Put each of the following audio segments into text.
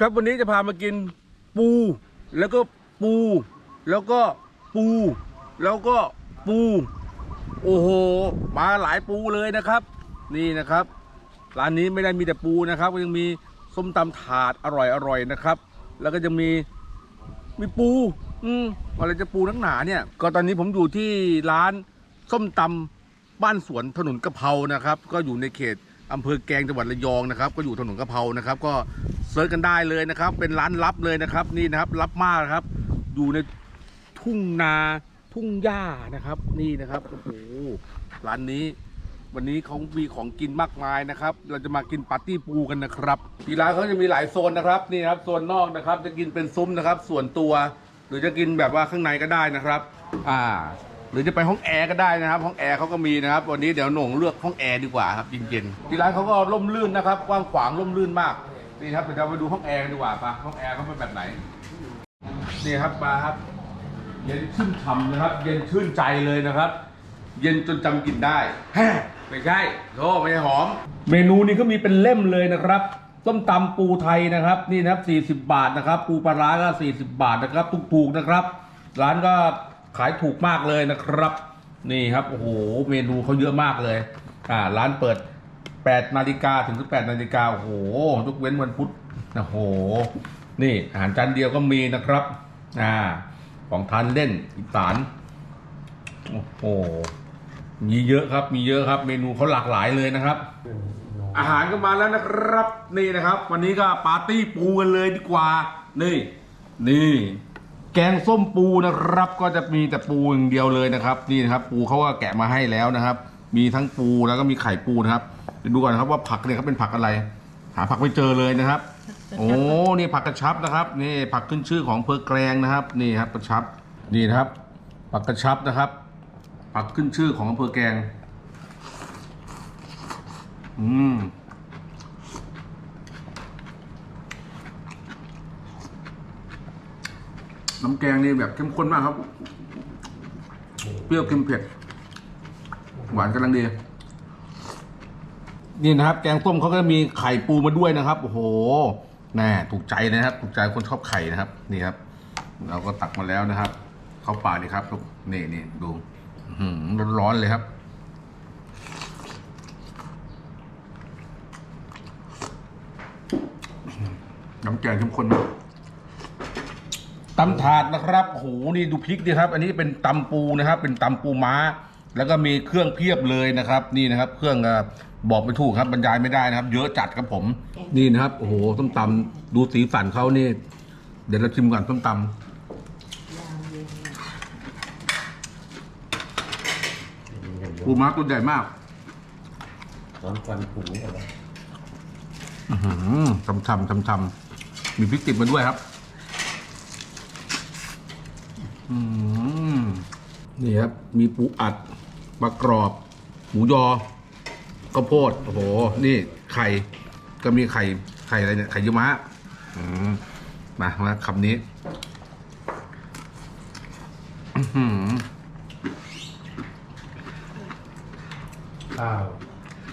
ครับวันนี้จะพามากินปู แล้วก็ปู แล้วก็ปู แล้วก็ปู โอ้โหมาหลายปูเลยนะครับ นี่นะครับ ร้านนี้ไม่ได้มีแต่ปูนะครับ ก็ยังมีส้มตำถาดอร่อยๆนะครับ แล้วก็จะมีมีปู อืมอะไรจะปูนักหนาเนี่ย ก็ตอนนี้ผมอยู่ที่ร้านส้มตำบ้านสวนถนนกะเพรานะครับ ก็อยู่ในเขตอำเภอแกลงจังหวัดระยองนะครับ ก็อยู่ถนนกะเพรานะครับ ก็ ซิร์ชกันได้เลยนะครับ เป็นร้านลับเลยนะครับนี่นะครับลับมากครับ อยู่ในทุ่งนาทุ่งหญ้านะครับ นี่นะครับโอ้โหร้านนี้ วันนี้เขามีของกินมากมายนะครับ เราจะมากินปาร์ตี้ปูกันนะครับที่ร้านเขาจะมีหลายโซนนะครับนี่ครับโซนนอกนะครับ จะกินเป็นซุ้มนะครับ ส่วนตัว หรือจะกินแบบว่าข้างในก็ได้นะครับ อ่า หรือจะไปห้องแอร์ก็ได้นะครับ ห้องแอร์เขาก็มีนะครับ วันนี้เดี๋ยวหน่งเลือกห้องแอร์ดีกว่าครับเย็นๆที่ร้านเขาก็ร่มรื่นนะครับกว้างขวางร่มรื่นมาก นี่ครับเดี๋ยวเราไปดูห้องแอร์กันดีกว่าปะห้องแอร์เขาเป็นแบบไหน นี่ครับมาครับ เย็นชื่นฉ่ำนะครับ เย็นชื่นใจเลยนะครับ เย็นจนจำกินได้แฮ่ไม่ใช่โธ่ไม่ใช่หอม เมนูนี้ก็มีเป็นเล่มเลยนะครับต้มตำปูไทยนะครับนี่นะครับ40 บาทนะครับ ปูปลาร้าก็40 บาทนะครับถูกๆนะครับ ร้านก็ขายถูกมากเลยนะครับ นี่ครับโอ้โหเมนูเขาเยอะมากเลยอ่าร้านเปิด 8นาฬิกาถึง18นาฬิกาโอ้โหยกเว้นวันพุธโอ้โห นี่อาหารจานเดียวก็มีนะครับ อ่า ของทานเล่นอีสานโอ้โหมีเยอะครับ มีเยอะครับ เมนูเขาหลากหลายเลยนะครับ อาหารก็มาแล้วนะครับ นี่นะครับ วันนี้ก็ปาร์ตี้ปูกันเลยดีกว่า นี่ นี่ แกงส้มปูนะครับ ก็จะมีแต่ปูอย่างเดียวเลยนะครับ นี่นะครับ ปูเขาก็แกะมาให้แล้วนะครับ มีทั้งปูแล้วก็มีไข่ปูนะครับ ไปดูก่อนนะครับว่าผักเนี่ยเขาเป็นผักอะไร หาผักไม่เจอเลยนะครับ โอ้นี่ผักกระชับนะครับนี่ผักขึ้นชื่อของอำเพอแกลงนะครับนี่ครับกระชับนี่นะครับ ผักกระชับนะครับ ผักขึ้นชื่อของอำเภอแกลงอืมน้ำแกงนี่แบบเข้มข้นมากครับ เปรี้ยวเค็มเผ็ด หวานกำลังดี นี่นะครับ แกงส้มเขาก็มีไข่ปูมาด้วยนะครับโอ้โหแน่ถูกใจนะครับ ถูกใจคนชอบไข่นะครับ นี่ครับ เราก็ตักมาแล้วนะครับ เข้าปากดีครับลูกนี่นี่ดูร้อนร้อนๆเลยครับน้ำแกงเข้มข้นมากตำถาดนะครับโหนี่ดูพริกดิครับ อันนี้เป็นตำปูนะครับ เป็นตำปูม้า แล้วก็มีเครื่องเพียบเลยนะครับ นี่นะครับ เครื่องอ บอกไม่ถูกครับบรรยายไม่ได้นะครับ เยอะจัดครับผม นี่นะครับโอ้โหส้มตำดูสีสันเขานี่ เดี๋ยวเราชิมก่อนส้มตำปูม้าตัวใหญ่มากตอนควันผุงอะไรอื้อหือทำทำทำทำมีพริกติดมาด้วยครับอืมนี่ครับ มีปูอัดปลากรอบ หมูยอ ข้าวโพดโอ้โห นี่ไข่ก็มีไข่ไข่อะไรเนี่ยไข่เยี่ยวม้าอืมมามาคำนี้อื้อหือข้าว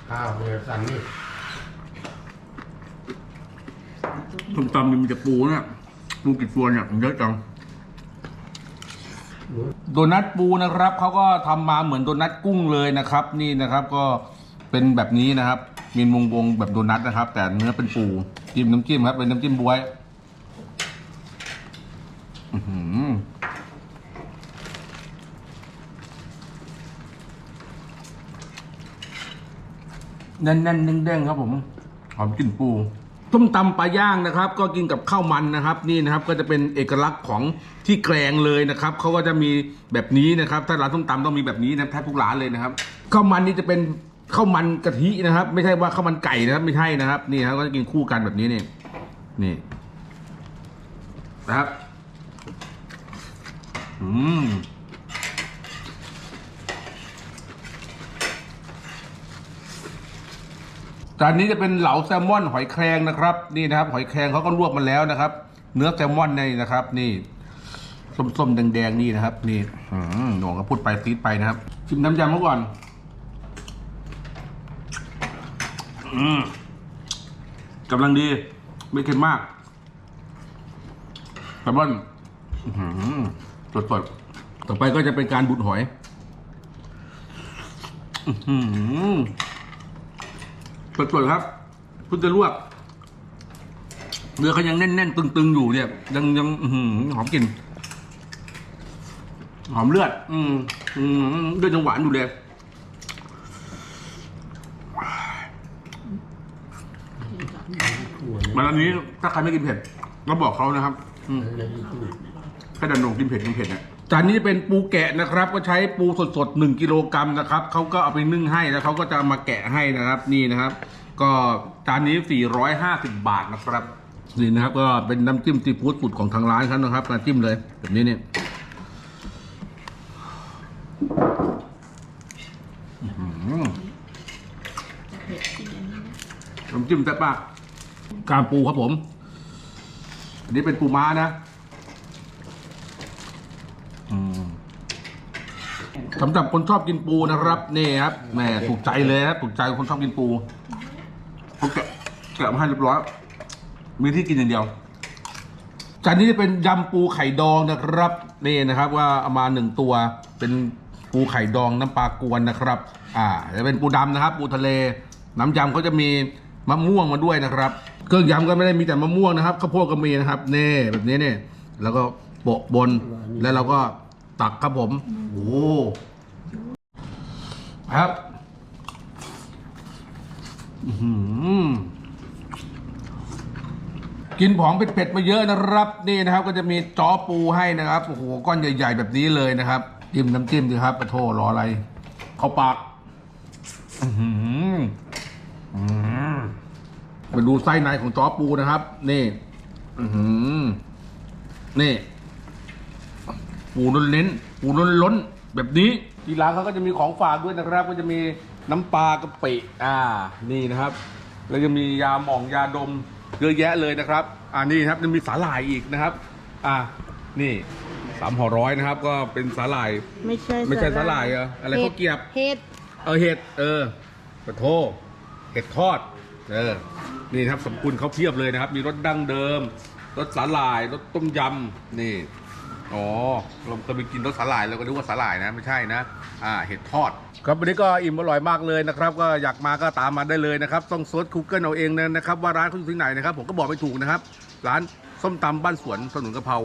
ข้าวเรือสั่งนี่ส้มตำมีแต่ปูเนี่ยปูกี่ตัวเนี่ยเยอะจังโดนัทปูนะครับเขาก็ทำมาเหมือนโดนัทกุ้งเลยนะครับ นี่นะครับก็ เป็นแบบนี้นะครับ มีวงวงแบบโดนัทนะครับ แต่เนื้อเป็นปูจิ้มน้ำจิ้มครับ เป็นน้ำจิ้มบวยอื้อหือแน่นๆเด้งๆครับผมหอมกลิ่นปูต้มตำปลาย่างนะครับ ก็กินกับข้าวมันนะครับ นี่นะครับก็จะเป็นเอกลักษณ์ของที่แกลงเลยนะครับเขาก็จะมีแบบนี้นะครับ ถ้าร้านต้มตำต้องมีแบบนี้นะแทบทุกร้านเลยนะครับข้าวมันนี่จะเป็น ข้าวมันกะทินะครับ ไม่ใช่ว่าข้าวมันไก่นะครับ ไม่ใช่นะครับ นี่ครับก็จะกินคู่กันแบบนี้นี่นี่นะครับ อืมจานนี้จะเป็นเหลาแซลมอนหอยแครงนะครับ นี่นะครับ หอยแครงเขาก็ลวกมาแล้วนะครับ เนื้อแซลมอนนี่นะครับ นี่ส้มๆแดงๆนี่นะครับ นี่อืมหน่วงก็พูดไปซีดไปนะครับชิมน้ำยำมาก่อน อืมกำลังดี ไม่เค็มมากแซลมอนอื้อหือสดๆต่อไปก็จะเป็นการบุดหอยอื้อหือสดๆครับเพิ่จะลวกเนื้อเขายังแน่นๆตึงๆอยู่เนี่ย ยังยังหอมกลิ่นหอมเลือด อืมอืมเลือดยังหวานอยู่เลย มาอันนี้ถ้าใครไม่กินเผ็ดก็บอกเขานะครับอืมให้ดันโหนงกินเผ็ดกินเผ็ดเนี่ยจานนี้เป็นปูแกะนะครับ ก็ใช้ปูสดๆหนึ่งกิโลกรัมนะครับ เขาก็เอาไปนึ่งให้แล้วเขาก็จะมาแกะให้นะครับ นี่นะครับ ก็จานนี้ 450 บาทนะครับนี่นะครับ ก็เป็นน้ำจิ้มซีฟู้ดสูตรของทางร้านเขานะครับมาจิ้มเลยแบบนี้เนี่ยอื้อหือเผ็ดจริงอันนี้นะน้ำจิ้มแซ่บมาก กามปูครับผม อันนี้เป็นปูม้านะอืมสำหรับคนชอบกินปูนะครับนี่ครับแหมถูกใจเลยครับถูกใจคนชอบกินปูเขาแกะแกะมาให้เรียบร้อยมีที่กินอย่างเดียวจานนี้จะเป็นยำปูไข่ดองนะครับนี่นะครับ ว่าเอามาหนึ่งตัวเป็นปูไข่ดองน้ำปลากวนนะครับ อ่าจะเป็นปูดำนะครับ ปูทะเล น้ำยำเขาจะมี มะม่วงมาด้วยนะครับ เครื่องยำก็ไม่ได้มีแต่มะม่วงนะครับข้าวโพดก็มีนะครับเน่แบบนี้เนี่ยแล้วก็โปะบนแล้วเราก็ตักครับผมโอ้ครับอื้อหือกินผองเผ็ดๆมาเยอะนะครับ นี่นะครับ ก็จะมีจ้อปูให้นะครับโอ้โหก้อนใหญ่ ๆ แบบนี้เลยนะครับจิ้มน้ำจิ้มสิครับปะโทรออะไร เข้าปาก อื้ อหืออื้อหือมาดูไส้ในของจ้อปูนะครับ นี่ อือหือนี่ ปูล้นเน้นๆปูล้นล้นๆแบบนี้ ที่ร้านเขาก็จะมีของฝากด้วยนะครับ ก็จะมีน้ำปลากะปิอ่า นี่นะครับ แล้วจะมียาหม่องยาดมเยอะแยะเลยนะครับ อ่านี่ครับจะมีสาหร่ายอีกนะครับ อ่านี่สามห่อร้อยนะครับ ก็เป็นสาหร่าย ไม่ใช่ไม่ใช่สาหร่ายเหรออะไรข้าวเกรียบ เห็ด เออเห็ด เออปะโท เห็ดทอดเออนี่ครับสมกุลเขาเพียบเลยนะครับ มีรสดั้งเดิมรสสาหร่ายรสต้มยำนี่อ๋อเราเคยไปกินรสสาหร่ายเราก็นึกว่าสาหร่ายนะไม่ใช่นะอ่าเห็ดทอด ครับวันนี้ก็อิ่มอร่อยมากเลยนะครับ ก็อยากมาก็ตามมาได้เลยนะครับต้องเซิร์ชคูเกิลเอาเองนะครับว่าร้านเขาอยู่ที่ไหนนะครับ ผมก็บอกไม่ถูกนะครับ ร้านส้มตำบ้านสวนถนนกะเพรา